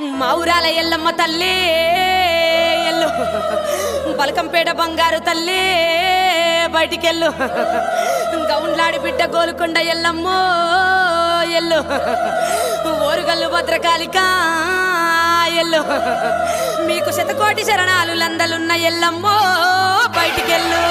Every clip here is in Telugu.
మౌరాల ఎల్లమ్మ తల్లి ఎల్లు. బలకంపేట బంగారు తల్లి బయటికెళ్ళు. గౌండ్లాడి బిడ్డ గోలుకొండ ఎల్లమ్మో ఎల్లు. ఓరుగల్లు భద్రకాళిక ఎల్లు. మీకు శతకోటి శరణాలు లందలున్న ఎల్లమ్మో బయటికెళ్ళు.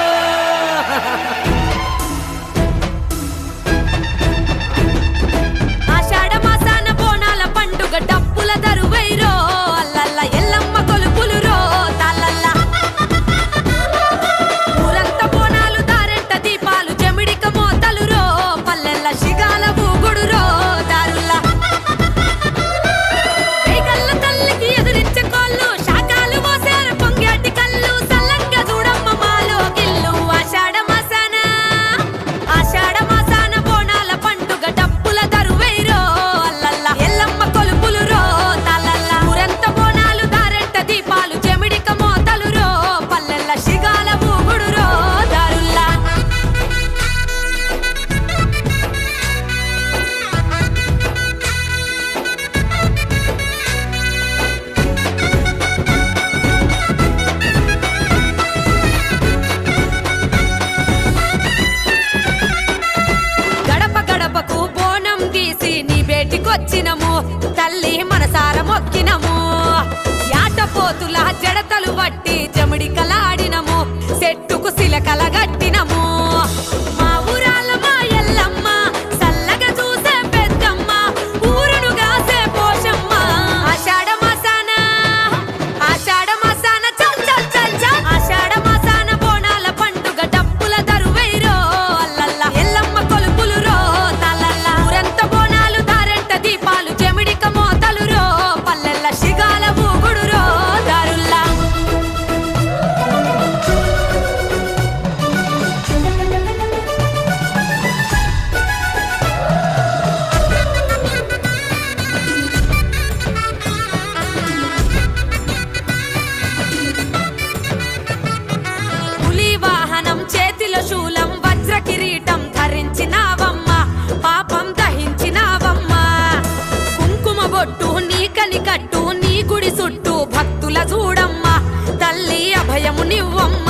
సారమొక్కినము మొక్కినము యాటపోతుల జడతలు బట్టి జమిడి కలాడినము. చెట్టుకు సిలకలగా తాళి కట్టు నీ గుడి చుట్టూ భక్తుల చూడమ్మా. తల్లి అభయము నివ్వమ్మ